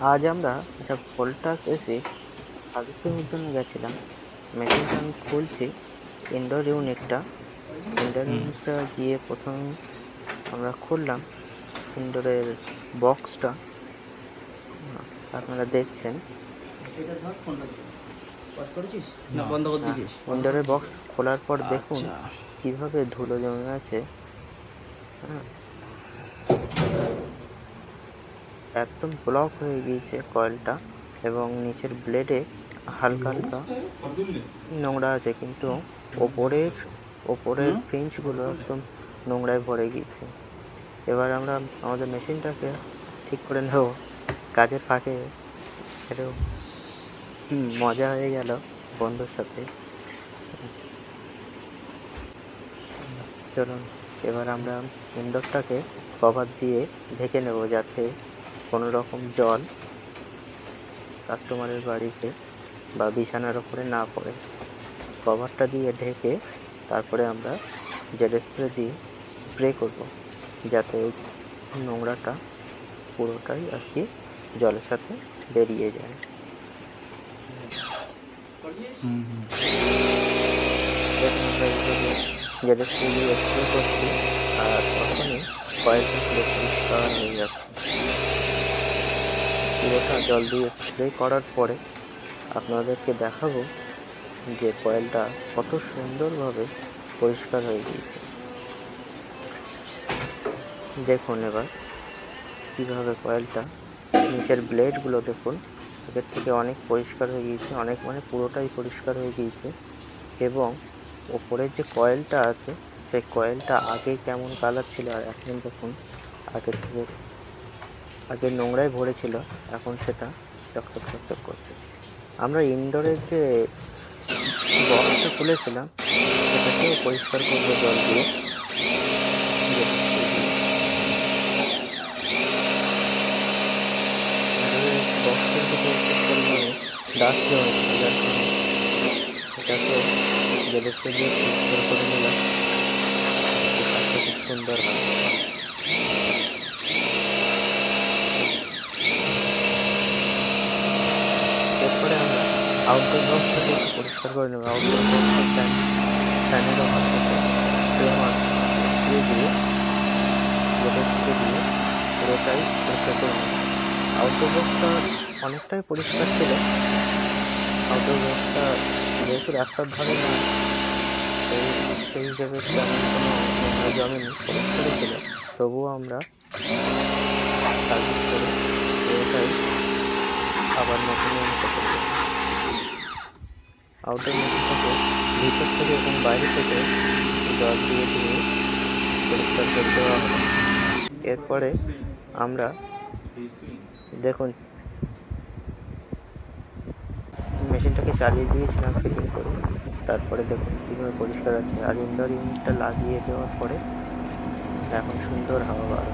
আজ আমরা একটা ভোল্টাস এসে সার্ভিসিংয়ের জন্য গেছিলাম। মেশিনটা আমি খুলছি। ইনডোর ইউনিটটা ইনডোর ইউনিটটা গিয়ে প্রথম আমরা খুললাম। ইনডোরের বক্সটা আপনারা দেখছেন। এটা ধর ফোনটা পজ করেছিস? না বন্ধ করে দিয়েছিস? ইনডোরের বক্স খোলার পর দেখুন আচ্ছা। কীভাবে ধুলো জমে আছে। হ্যাঁ। একদম ব্লক হয়ে গিয়েছে কয়েলটা এবং নিচের ব্লেডে হালকা হালকা নোংরা আছে কিন্তু ওপরের ওপরের? ফিঞ্চগুলো একদম নোংরায় ভরে গিয়েছে। এবার আমরা আমাদের মেশিনটাকে ঠিক করে নেব কাজের ফাঁকে। একটু মজা হয়ে গেল বন্ধুর সাথে। চলুন এবার আমরা ইন্ডোরটাকে কভার দিয়ে ঢেকে নেব যাতে কোনো রকম জল কাস্টমারের বাড়িতে বা বিছানার ওপরে না পড়ে। কভারটা দিয়ে ঢেকে তারপরে আমরা জেড স্প্রে দিয়ে স্প্রে করব যাতে ওই নোংরাটা পুরোটাই আর কি জলের সাথে বেরিয়ে যায়। জেড স্প্রে দিয়ে স্প্রে করছি আর তখনই কয়েকটা হয়ে যাচ্ছে। পুরোটা জল দিয়ে স্প্রে করার পরে আপনাদেরকে দেখাবো যে কয়েলটা কত সুন্দরভাবে পরিষ্কার হয়ে গিয়েছে। দেখুন এবার কীভাবে কয়েলটা নিচের ব্লেডগুলো দেখুন আগের থেকে অনেক পরিষ্কার হয়ে গিয়েছে, অনেক মানে পুরোটাই পরিষ্কার হয়ে গিয়েছে এবং ওপরের যে কয়েলটা আছে, সেই কয়েলটা আগে কেমন কালার ছিল আর এখন দেখুন আগে থেকে আগে নোংরায় ভরে ছিল এখন সেটা চকচক চকচক করছে। আমরা ইনডোরের যে বক্সটা খুলেছিলাম সেটাকেও পরিষ্কার করব জল দিয়ে। বক্সের ডাস্ট দিয়ে পরিষ্কার করে নিলাম কাজটা খুব সুন্দর হয় এরপরে আমরা আউটডোর বক্সটাকে একটু পরিষ্কার করে নেব। আউটডোর বক্সটা ফ্যান ফ্যানের স্প্রে দিয়ে জলের স্প্রে দিয়ে পুরোটাই পরিষ্কার করে নেব। আউটডোর বক্সটা অনেকটাই পরিষ্কার ছিল। আউটডোর বক্সটা যেহেতু রাস্তার ধারে না সেই সেই হিসেবে তেমন কোনো নোংরা জমেনি পরিষ্কারই ছিল। তবুও আমরা সার্ভিস করে পুরোটাই আবার নতুন মতো করে দেবো থেকে, ভিতর থেকে এবং বাইরে থেকে জল দিয়ে দিয়ে পরিষ্কার করে দেওয়া হবে। এরপরে আমরা দেখুন, মেশিনটাকে চালিয়ে দিয়েছিলাম ফিটিং করে। তারপরে দেখুন কীভাবে পরিষ্কার আছে আর ইনডোর ইউনিটটা লাগিয়ে দেওয়ার পরে এখন সুন্দর হাওয়া বার।